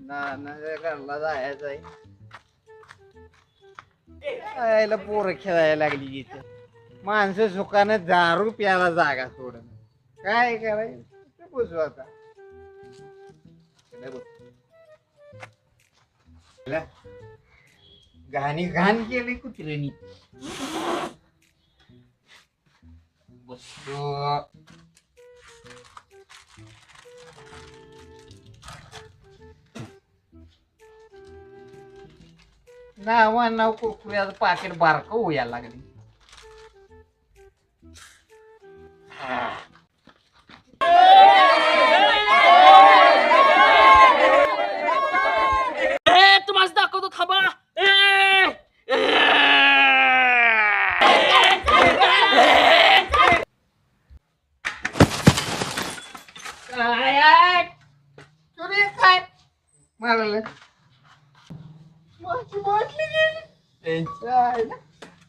नानाच्या घरला जायचं जायला यायला पोरं खेळायला लागली इथे. माणसं सुखानं दारू प्यायला जागा सोडून काय करायचं? बसू आता. इकडे घाणी घाण केली कुत्र्यानी. बसतो नावा नाव कुरकुऱ्याचं पाकिट बारकं होयाला लागली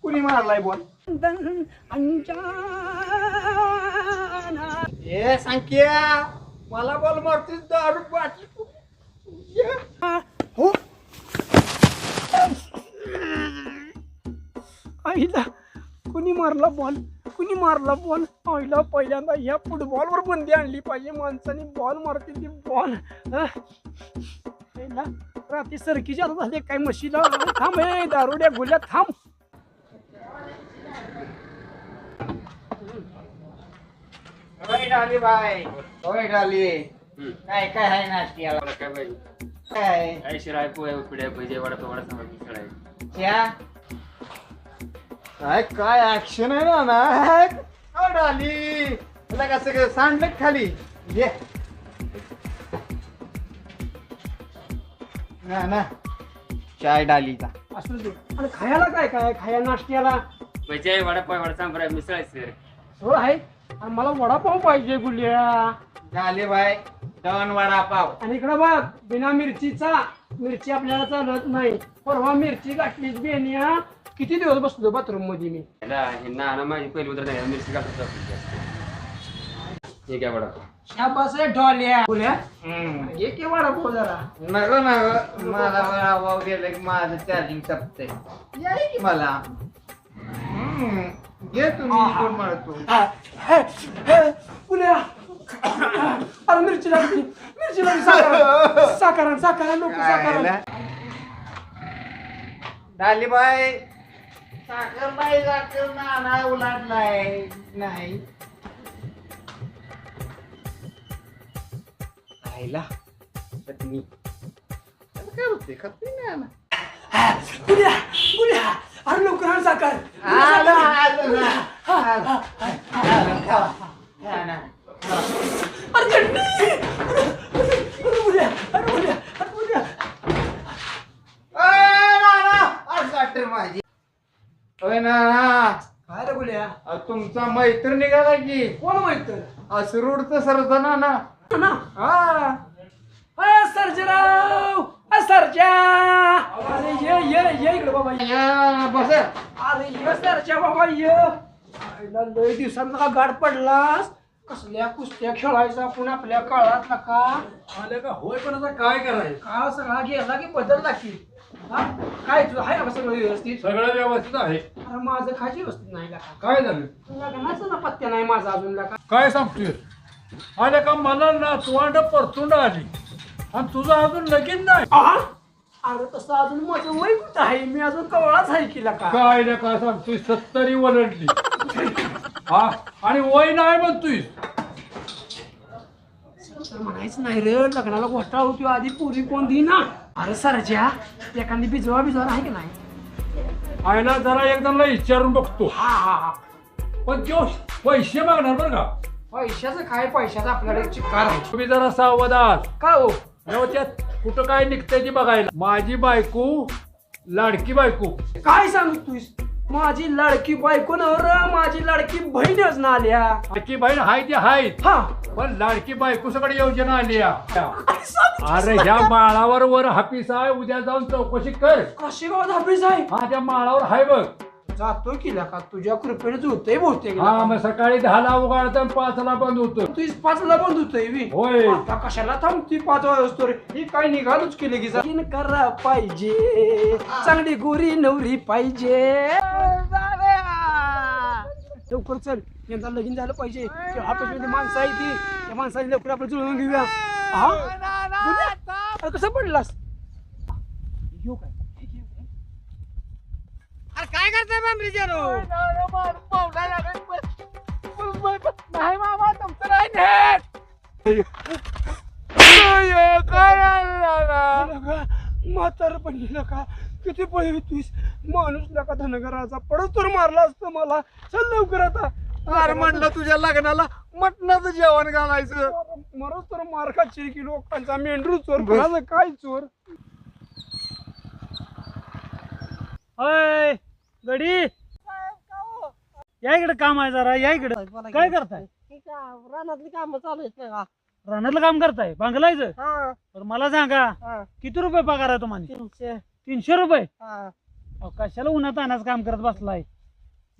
कुणी मारलाय बोल? ए संख्या मला बोल मारतीस दारू बाटली. हो. आईला कुणी मारला बॉल? कुणी मारला बॉल? आईला पहिल्यांदा ह्या फुटबॉलवर बंदी आणली पाहिजे. माणसाने बॉल मारतील ती बॉल आईला रात्री सरकी जात झाले काय म्हशीला थांब हे दारुड्या गुल्या थांब. ओय डाली बाय. ओय डाली. काय काय आहे नाश्त्याला? काय पाहिजे काय काय शिराय पोहे पिढ्या पाहिजे वडा समजा काय? काय ऍक्शन आहे ना ना डाली? तुला कसं काय सांडलं खाली? ये. ना ना. चाय डालीचा. असू दे. आणि खायला काय काय? खाया नाश्त्याला? पाहिजे वडा पोहे वडा सांबार मिसळ आहे सर. हो आहे. आणि मला वडापाव पाहिजे गुल्या. झाले बाय. दोन वडापाव. आणि इकडं बघ बिना मिरचीचा मिरची आपल्याला चालत नाही. परवा मिरची गाठलीच बेनिया किती दिवस बसलो बाथरूममध्ये मी? ह्याला हे नाना माझी पहिली उतर नाही मिरची काढतो हे काय वडा शाबास आहे ढोल्या. बोल्या. ये के वडापाव जरा. नको नको मला वडापाव गेलं की माझं चार्जिंग संपतंय. याय की? मला. हम्म. घे तुम्ही कोण म्हणतो पुण्या अरे मिरची लागली. लागली. लोक डाली बाय साखर नाही साखर नाना उलाटलाय नाही. राहिला चटणी काय होते खात नाही ना पुण्या पुण्या अरे लवकर आण साखर. आलं आलं ना आलं आलं खावा. खा ना. अरे चटणी अरे पुण्या अरे पुण्या अरे पुण्या ए, नाना, आज वाटते माझी. ओय नाना. काय रे बोल्या अहो, तुमचा मैत्र निघाला की. कोण माहीत असरूडचं सरचा नाना ना. हा. अय सर्जराव! अय सर्जा! अरे ये ये ये इकडे बाबा ये. या, बस. अरे ये सरजा बाबा ये. आईला लय दिवसांना का गाड पडलास? कसल्या कुस्त्या खेळायचा आपण आपल्या काळात नका? आले का? होय पण आता काय करायचं? काळ सगळा गेला की बदलला की. हा? काय तुझं आहे का सगळं व्यवस्थित? सगळं व्यवस्थित आहे. अरे माझं खायची व्यवस्थित नाही काय झालं? लग्नाचा ना पत्त्या नाही माझा अजून काय सांगतोय? आले का मला ना तुवांड परतुंड आली. आणि तुझं अजून लगीन नाही. अरे तसं अजून माझं वय कुठं आहे? मी अजून कवळाच आहे की का? काय ना काय सांगतोय? सत्तरी वलडली हा? आणि वय नाही म्हणतोय तर म्हणायचं नाही रे. लग्नाला घोटाळा होती आधी पुरी कोण दी ना अरे सरच्या एखादी बिजवा बिजवा आहे की नाही? आयला जरा एकदा विचारून बघतो. हा हा हा. पण तो पैसे मागणार बरं का? पैशाचं काय? पैशाचं आपल्याला एक चिक्कार आहे. तुम्ही जरा सावध आहात का हो? त्यात कुठं काय निघतंय ती बघायला. माझी बायको लाडकी बायको. काय सांगतोयस? माझी लाडकी बायको नवर माझी लाडकी बहीणच ना आल्या. लाडकी बहीण हाय ती हायत हा. पण लाडकी बायको सगळी योजना आली या. काय सांगतोयस? अरे ह्या माळावर वर हापीस आहे उद्या जाऊन चौकशी कर. काशीगावात ऑफिस आहे हा त्या माळावर हाय बघ. जातो की का तुझ्या कृपेने जुळतंय बहुतेक हा मग सकाळी दहाला उघडतं आणि पाचला बंद होतं तू पाचला बंद होतोय होय. आता कशाला थांबती पाच वाजतो रे ही काय निघालोच केली की लगीन करा पाहिजे. चांगली गोरी नवरी पाहिजे. लवकर चल. यंदा लगीन झालं पाहिजे. ऑफिसमध्ये माणसं आहे ती त्या माणसाने लवकर आपण जुळवून घेऊया. हा? बोलूया. अरे कसं पडलास? यो अरे काय? करताय बांबरीच्या नाही मामा तुमचं नाही म्हातार पडलेलं का किती पळी तुस माणूस नका धनगराचा पडत तर मारला असतं मला चल लवकर आता अरे म्हणलं तुझ्या लग्नाला मटणाचं जेवण घालायचं. मरच तर मार खाची की लोकांचा मेंढरू चोर कोणाचं काय चोर अय गडी. या इकडे काम आहे जरा या इकडे. काय करताय? रानातली कामं चालू आहेत बघा. रानातलं काम करताय? बांगलायचं हा. तर मला सांगा किती रुपये पगार आहे तुम्हाला तीनशे. तीनशे रुपये? हा. अहो, कशाला उन्हात आणच काम करत बसलाय?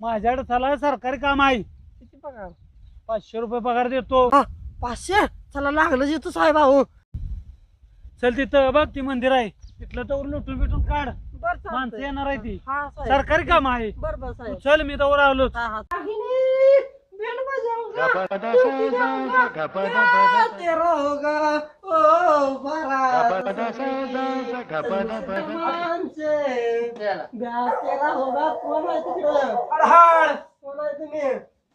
माझ्याकडे चला सरकारी काम आहे. किती पगार? पाचशे रुपये पगार देतो. पाचशे? चला लागलं जिथं साहेब भाऊ चल तिथं बघ ती मंदिर आहे. तिथलं तर लुटून बिटून काढ. बर माणसं येणार आहे ती हा साहेब सरकारी काम आहे बर बर तू साहेब चल मी तर आलो हा हा बैंड बजाऊंगा, चौकी जाऊंगा, तेरा होगा ओ बारात माणसे ब्याह तेरा होगा कोण आहे तिकडं हाड कोण आहे तुम्ही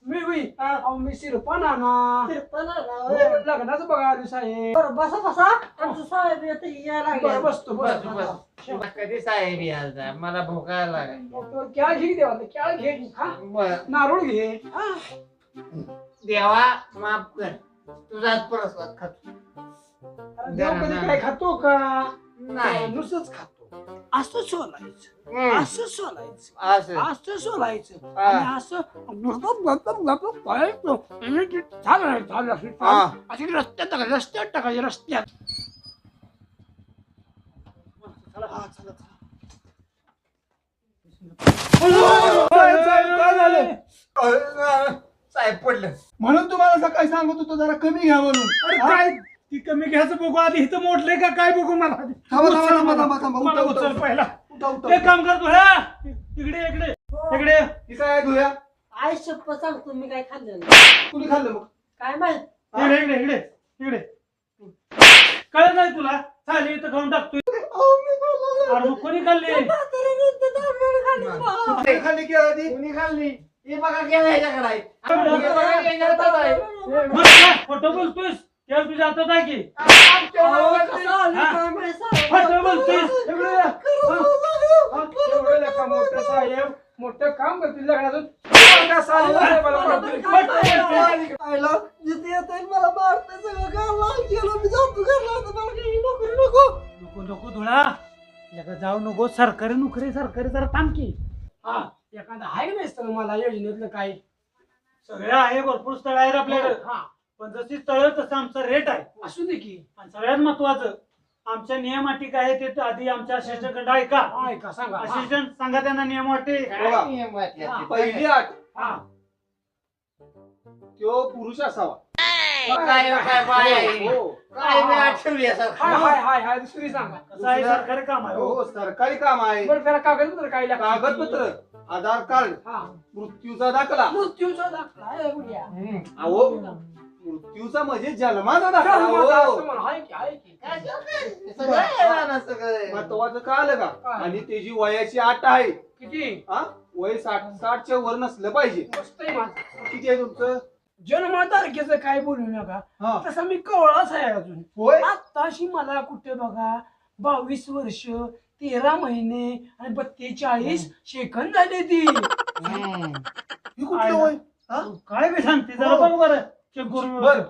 मी हुई अहो मी शिरपाना ना. तिरपण आहे ना, हो. लग्नाचं बघा आली साहेब. बरं बसा बसा. आमचं साहेब येते यायला लागले. बसतो बस बस बस कधी साहेब यायचा मला भोकायला डॉक्टर क्या घे देवा क्या घे? खा बर. नारळ घे. हा. देवा माफ कर. तुझाच परस्पर खातो. अरे देव कधी काय खातो का? नाही. नुसतंच खातो. असं सोलायचं. असं सोलायचं. असं. सोलायचं. आणि असं पळायचं. आणि ते चाललं, चाललं, असं. अशी रस्त्यात टाकायचं रस्त्यात टाकायचं रस्त्यात. हा. साहेब, झालं? पडलं. म्हणून तुम्हाला सकाळी सांगत होतो जरा कमी घ्या म्हणून. अरे काय? ती कमी घ्यायचं बघू आधी इथं मोडलंय का? काय बघू मला आधी. थांबा, थांबा, उचल थांबा, मला. थांबा, थांबा. मला उठा, उठा, उचल पहिला. उठा, उठा. एक काम करतो इकडे इकडे. इकडे. ही काय आहे धुया. आई शप्प सांगतो मी काय खाल्लं नाही. कुणी खाल्लं मग. काय माहीत? इकडे इकडे इकडे इकडे. कळत नाही तुला? चालेल इथं खाऊन टाकतोय. अरे मग कोणी खाल्ली? कुठे खाल्ली की आधी? कुणी खाल्ली? हे बघा गेला ह्याच्याकडे आहे. हे बघा ह्याच्याकडे आहे. मग काय खोटं बोलतोयस तुझ्या हातात आहे की? कसं हा? बोलतोयस एवढं या. हा, एवढं नका मोठं साहेब मोठं काम करतील लग्नाचं साहेबाला पाठवतील. आहे? काही नको. नको धुळा. लगा जाऊ नको. सरकारी नोकरी सरकारी जरा थांब की. हा एखादं आहे नाही स्थळ? मला योजनेतलं काय सगळे आहे. भरपूर स्थळ आहेत आपल्याकडे. हा. पण जशी स्थळ तसं आमचा रेट आहे. असू दे की. आणि सगळ्यात महत्वाचं आमच्या नियम अटी काय आहे ते आधी आमच्या असिस्टंट ऐका. हा, ऐका सांगा. हा. असिस्टंट सांगा त्यांना नियम अटी? पहिली आठ. हा. तो पुरुष असावा? हो. आठवली हाय हाय हाय हाय दुसरी सांगा. कसं आहे सरकारी काम आहे हो. हो सरकारी काम आहे. बरं त्याला कागदपत्र काय लागतं? कागदपत्र आधार कार्ड हा. मृत्यूचा दाखला. मृत्यूचा दाखला आहे. अहो मृत्यूचा म्हणजे जन्माचा दाखला हो. आहे की सगळं? सगळं. महत्वाचं काय आलं का? काय? आणि त्याची वयाची आठ आहे. किती? हा? वय साठ साठच्या वर नसलं पाहिजे. मस्त आहे माझं. किती आहे तुमचं? जन्म तारखेचं काय बोलू नका. हा. तसा मी कवळाच आहे अजून. होय? आताशी मला कुठे बघा बावीस वर्ष तेरा महिने आणि बत्तेचाळीस सेकंद झाले ती. हम्म. हे कुठलं वय? काय बी सांगते जरा हो. बघ बरं. चेक करून बर.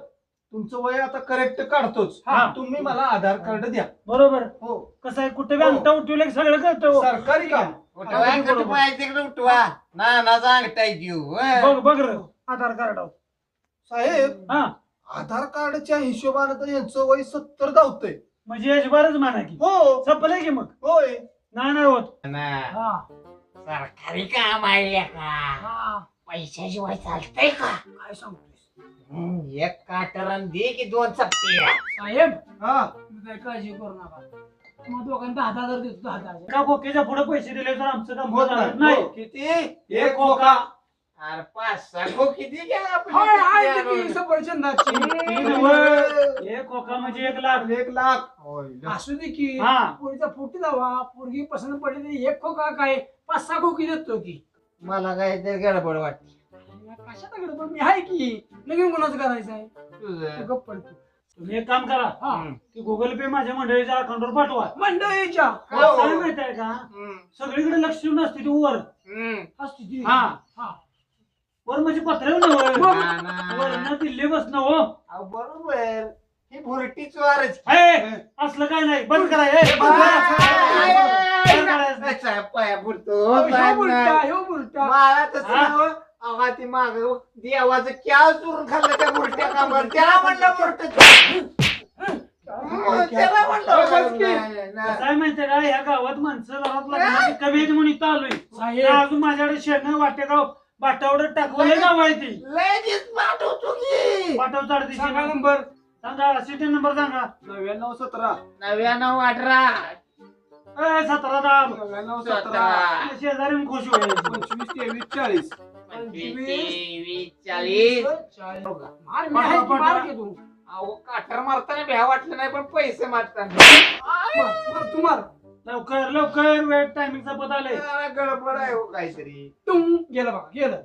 तुमचं वय आता करेक्ट काढतोच. हा. तुम्ही मला आधार कार्ड द्या. बरोबर. हो. कसं आहे कुठे बी अंगठा उठवलं की सगळं करतो सरकारी काम. उठवा तिकडे ना ना सांगताय जीव बघ बघ र. आधार कार्ड साहेब हा. आधार कार्डच्या हिशोबानं तर यांचं वय सत्तर धावतंय. म्हणजे यशबारच म्हणा की. हो. संपलंय की मग? होय. नाही नाही होत ना हा. सरकारी काम आहे का हा. पैशाशिवाय चालतंय का? काय सांगतोस हम्म, एक दे की दोन साहेब हा. तुम्ही काय काळजी करू नका. मग दोघांना दहा दहा हजार देतो दहा दहा हजार. पुढे पैसे दिले तर आमचं काम होत नाही. किती? एक खोका. अरे पाच सहा खो किती घ्या आपण. हाय हाय किती ते की आणून? सफरचंदाची तीन वर, एक खोका म्हणजे एक लाख. एक लाख. होय असू दे की हा. पोरीचा फुटी जावा पोरगी पसंत पडली तरी एक खोका काय? पाच सहा खोकी देतो की. मला काय ते गडबड वाटते कशात गडबड? मी आहे की? लगेच कोणाचं करायचं आहे? तुझं. गप्प पडतो तुम्ही एक काम करा. हा. की गुगल पे माझ्या मंडळीच्या अकाउंटवर पाठवा. मंडळीच्या. हो. काय माहीत आहे का? हम्म, सगळीकडे लक्ष देऊन असते ती वर. हम्म. असते ती. हा. हा. वर म्हणजे पत्र नव्हे मग? ना, ना. वरनं दिल्ली बसणं हो. अहो, बरोबर. ही भुरटी चोरच हे, असलं काय नाही. बंद करा हे, बंद करा. बंद करायचं. पाया पुरतो ह्यो मला तसं हा? नव्हं. अहो, ती माग देवाचं क्या चुरून खाल्लं त्या बुरट्या कामावर. त्याला म्हणलं बुरट त्याला म्हणलं. काय माहितीये का? ह्या गावात माणसं घरात लग्नाची कमी आहेत म्हणून इथं आलोय. साहेब. अजून माझ्याकडे शेणं वाटेगाव बाटावडं टाकवलं गाव आहे ती. लगेच पाठवतो की. पाटाव चाडती सांगा नंबर. सांगा सिटी नंबर सांगा. नव्याण्णव सतरा. नव्याण्णव अठरा. ए सतरा दाब. नव्याण्णव सतरा. शेजारी खुश होईल पंचवीस तेवीस चाळीस. चाळीस. मार मी आहे की मार की तू? अहो काठर मारताना भ्या वाटलं नाही पण पैसे मारताना मार, मार, तू मार. लवकर लवकर वेळ टायमिंगचा पद आलंय. जरा गडबड आहे हो काहीतरी. टुंग गेलं बघा गेलं.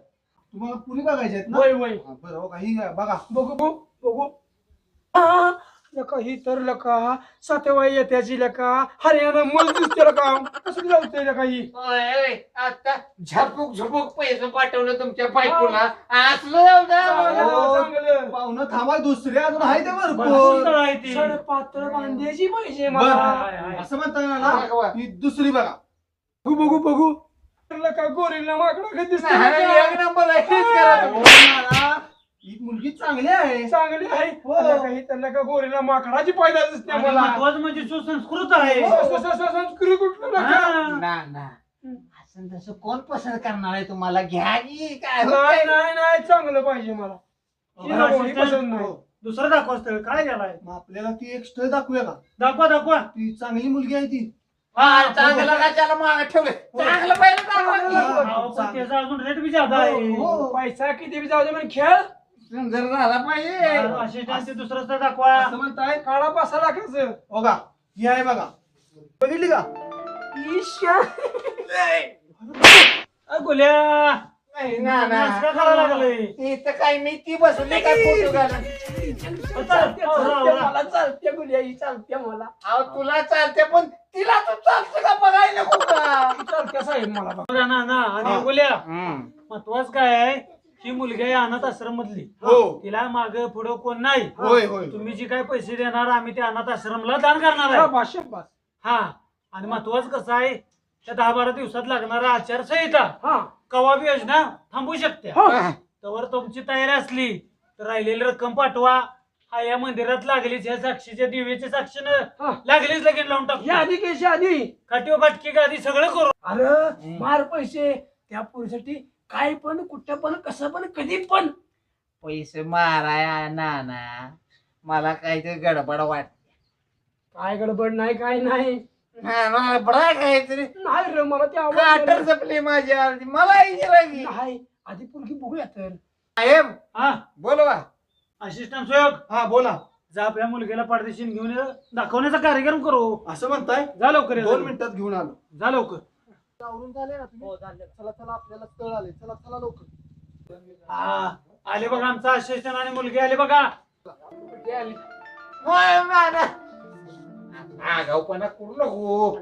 तुम्हाला पुरी बघायचे आहेत ना? वय वय. हा, बरं हो का? ही घ्या, बघा बघू बघू. बघू लका ही तर लका सातवा येत्याची लका हरियाणा मल दिसते लका कसं लावते लका ही. आता झपूक झपूक पैसे पाठवलं तुमच्या बायकोला असलं चांगलं. पाहुणं थांबा दुसरे अजून आहे ते बरं, भरपूर. सड पातळ बांधायची पाहिजे. मला. असं म्हणता येणार बघा. ना ही दुसरी बघा बघू बघू बघू लका गोरीला माकडा कधी दिसते नाही, लका. एक नंबर आहे हेच करा हो, ही मुलगी चांगली आहे. चांगली आहे. हो. लका ही तर लका गोरीला माकडाची पैदा दिसते आणि मला महत्वाचं म्हणजे सुसंस्कृत आहे. हो, स- स- स- संस्कृती कुठलं लका हा. ना ना. असं तसं कोण पसंत करणार आहे तुम्हाला? घ्या की काय नाही होतंय? नाही नाही चांगलं पाहिजे मला. ही बरं, नको, ही assistant. पसंत नाही. दुसरं दाखवा स्थळ. काय झालाय मग आपल्याला ती एक स्थळ दाखवूया का? दाखवा दाखवा. ती चांगली मुलगी आहे ती. हा, चांगलं का त्याला मागं ठेवलं चांगलं पाहिलं दाखवा की. अहो, पण त्याचा अजून रेट बी जादा आहे. हो. पैसा किती बी जाऊ दे पण खेळ. सुंदर झाला पाहिजे. असिस्टंट ते दुसरं स्थळ दाखवा. असं म्हणताय काळा पासा लाखायचं हो का ही आहे बघा. बघितली का? ईशा अ, गुल्या. नाही ना ना. करायला लागले. इथं काय मी ती बसली काय फोटो घालून? चालते चालते मला चालते गुलिया ही चालते मला. अहो तुला चालते पण तिला तू चालते का बघायला नको का चालते साहेब मला. बघा बघा ना ना आणि गुल्या. महत्वाचं काय आहे ही मुलगी आहे अनाथ आश्रम मधली हो. तिला माग पुढं कोण नाही. होय होय. तुम्ही जी काय पैसे देणार आम्ही त्या अनाथ आश्रमला दान करणार आहे. हा. आणि महत्वाचं कसं आहे त्या दहा बारा दिवसात लागणारा आचारसंहिता हा. कवा बी योजना थांबू शकते? हा. तर तुमची तयारी असली तर राहिलेली रक्कम पाठवा. हा या मंदिरात लागलीच ह्या साक्षीच्या दिव्याच्या साक्षीनं हा. लागलीच लगेच लावून या टाकू आधी केशी आधी? काठीव काटकी गादी सगळं करू अरे मार पैसे. त्या पोरीसाठी काय पण कुठं पण कसं पण कधी पण. पैसे माराया ना ना मला काहीतरी गडबड वाट काय गडबड नाही काय नाही. काहीतरी. रे मला ते काटर आवडलं. जपली माझी अर्धी मला यायची लागी नाही आधी पोरगी बघूया तर. साहेब हा. बोलवा. असिस्टंट सुयोग हा बोला. जा आपल्या मुलगीला परदेशीन घेऊन ये. दाखवण्याचा कार्यक्रम करू. असं म्हणताय? जा लवकर ये. दोन मिनिटात घेऊन आलो. जा लवकर. आवरून झाले ना तुम्ही? चला चला आपल्याला स्थळ आले. चला चला लवकर. हा आले बघा आमचा असिस्टंट आणि मुलगी आली बघा. करू नको.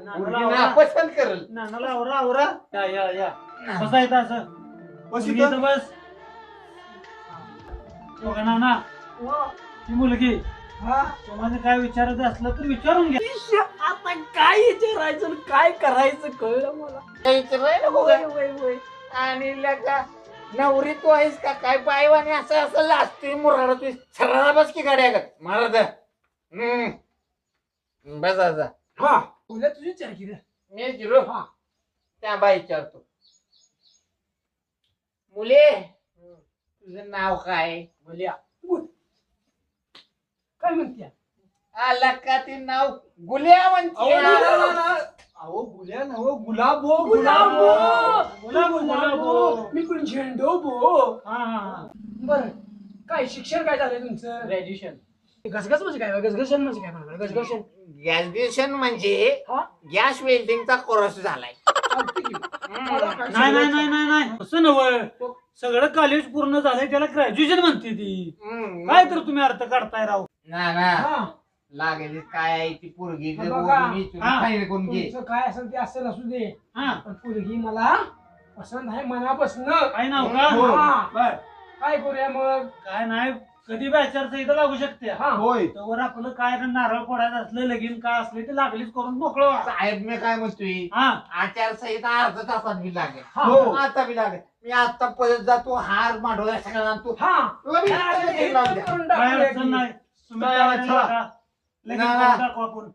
नापसंत करल. नानाला आवरा आवरा. या या या. बसा असं. बस मुलगी इथं. इथं बस. बघा नाना? ती मुलगी. हा? तुम्हाला काय विचारायचं असलं तर विचारून घ्या. इश्श, आता काय विचारायचं आणि काय करायचं कळलं मला. नाही नको वय काय. वय वय आणि लगा नवरी तू आहेस का काय बायवाने असं असं लाजतोय मुराडा तू सरळा बस की गाड्या गत महाराज हम्म. बस आता हा. तुला तुझी विचार केली मी जिरो. हा. त्या बाई विचारतो. मुले तुझं नाव काय? बोल्या काय म्हणते आला का ते नाव गुल्या म्हणते अहो गुल्या नव गुलाबो गुलाबो. गुलाबो, गुलाबो. मी पण झेंडो बो बर. काय शिक्षण काय झालंय तुमचं? ग्रॅज्युएशन गसगस म्हणजे काय? गसगशन म्हणजे काय म्हणा गसगशन ग्रॅज्युएशन म्हणजे हा? गॅस वेल्डिंगचा कोर्स झालाय. चालतं की. मला काय नाही नाही? नाही नाही नाही. असं नवं सगळं कॉलेज पूर्ण झालंय त्याला ग्रॅज्युएशन म्हणते ती. काय तर तुम्ही अर्थ काढताय राव ना ना हा, लागेल काय आहे ती पोरगी हा बघा. हा. फाईल करून घे तुमचं काय असेल ते असेल असू दे हा पण पोरगी मला पसंत आहे मनापासून काय नाव का हा. बर. काय करूया मग काय नाही कधी बॅचरचं इथं लागू शकते हा होय त्यावर आपलं काय नारळ फोडायचं असलं लगीन काय असले ते लागलीच करून मोकळं व्हा. साहेब मी काय म्हणतोय हा आचारसंहिता अर्धा तासात बी लागेल हा. हो. आता बी लागेल मी आता परत जातो हार मांडवला सगळं आणतो हा तुला बी लावून द्या. करून काय टाकूया अडचण की. नाही तुम्ही चला, तयारी चला. करा. लगीन ना, करून ना. टाकू आपण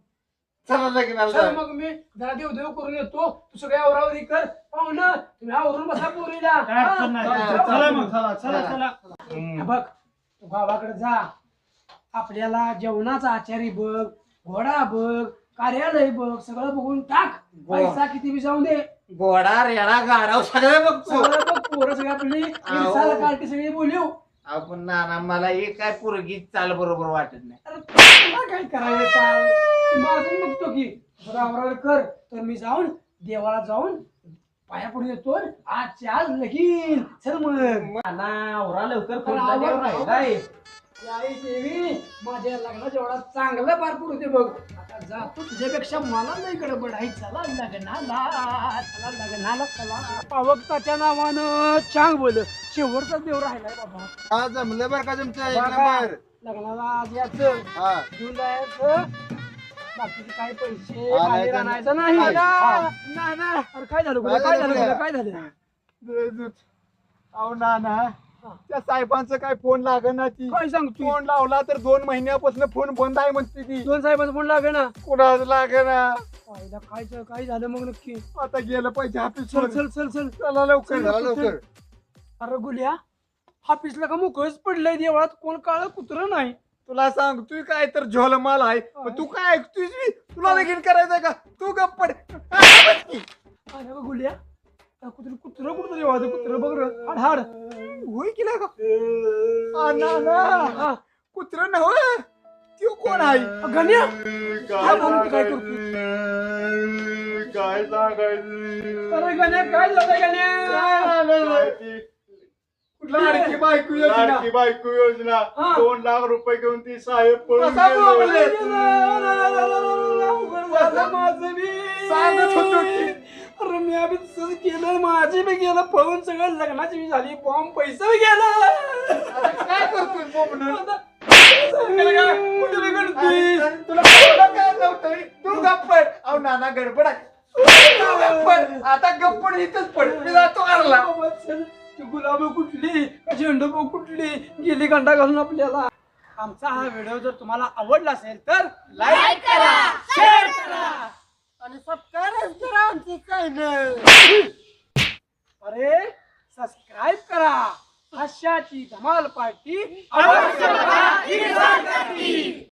चला लग्नाला चल जाऊ. मग मी जरा देव देव करून येतो तू सगळ्या आवरावरी कर पाहुणं तुम्ही आवरून बसा पोरीला काय अडचण नाही हा. चला मग चला, चला चला हम्म. बघ तू गावाकडे जा. आपल्याला जेवणाचा आचारी बघ घोडा बघ कार्यालय बघ सगळं बघून टाक. पैसा किती बी जाऊन दे. घोडा रेडा गाडाव सगळं बघतो सगळं बघ पोरं सगळी आपली इरसाला सगळी बोलू. आपण नाना मला एक काय पोरगी चाल बरोबर वाटत नाही. अरे तुला काय करायचं चाल? ती बघतो की. आवरावर कर. तर मी जाऊन देवाला जाऊन पाया पडून येतो आजच्या आज लगीन. चल मग. आवरा लवकर अरे आवर, आवर. आई देवी माझ्या लग्नात एवढा चांगला पार दे बघ. आता जातो तुझ्यापेक्षा मला नाही गडबड आहे. चला लग्नाला चला लग्नाला चला. पावकताच्या नावानं चांग बोल. शेवटचा देव राहिलाय बाबा. हा जमलं बरं का तुमचं एक बघा, नंबर? लग्नाला आज याचं हा. घेऊन जायचं बाकीचे काही पैसे हा, खाली नाही तर- आणायचं नाही. नाही. हा. अरे काय झालं गुला? काय झालं गुला? काय झालं? अहो ना ना त्या साहेबांचं काय फोन लागना ती? काय सांगतो फोन लावला तर दोन महिन्यापासून फोन बंद आहे म्हणते ती. दोन साहेबांचा फोन लागे ना कुणाच लागना? आईला काय च- काय झालं मग नक्की? आता गेलं पाहिजे ऑफिस चल चल चल चल. चला लवकर चल, अरे गुल्या हाफिसला का मुकळच पडलंय देवळात? कोण काळ कुत्र नाही. तुला सांगतोय काय तर झोलमाल आहे? पण तू काय ऐकतोय बी? तुला लगीन करायचंय का? तू गप्प पड. बस की. अरे बा गुल्या कुत्र कुत्र कुत्र देवा कुत्र बघ रे. हाड हाड. होय की नाही का आ, ना ना. हा. कुत्र नव त्यो कोण आहे? गण्या? काय तू, काय करतोय? काय सांगायचं? अरे गण्या काय झालं गण्या? लाडकी बायको योजना लाडकी बायको योजना हा. दोन लाख रुपये घेऊन ती साहेब पळून कसा गेले. बोलले? माझं माझं बी सांगत होतो की. अरे मी आम्ही तसंच केलं माझी बी गेलं पळून सगळं लग्नाची बी झाली बॉम्ब पैसा बी गेला काय करतोय बोबडं? आता सांगायला काय? कुठे बी गणतोय? तुला काय नव्हतं तू गप्पड अहो नाना गडबड आहे गेली कंडा घालून आपल्याला. आमचा हा व्हिडिओ जर तुम्हाला आवडला असेल तर लाईक करा शेअर करा. आणि सबस्क्राईब करा आमचं चॅनल अरे सबस्क्राईब करा. अशाची धमाल पार्टी अवश्य बघा, ही सांगते.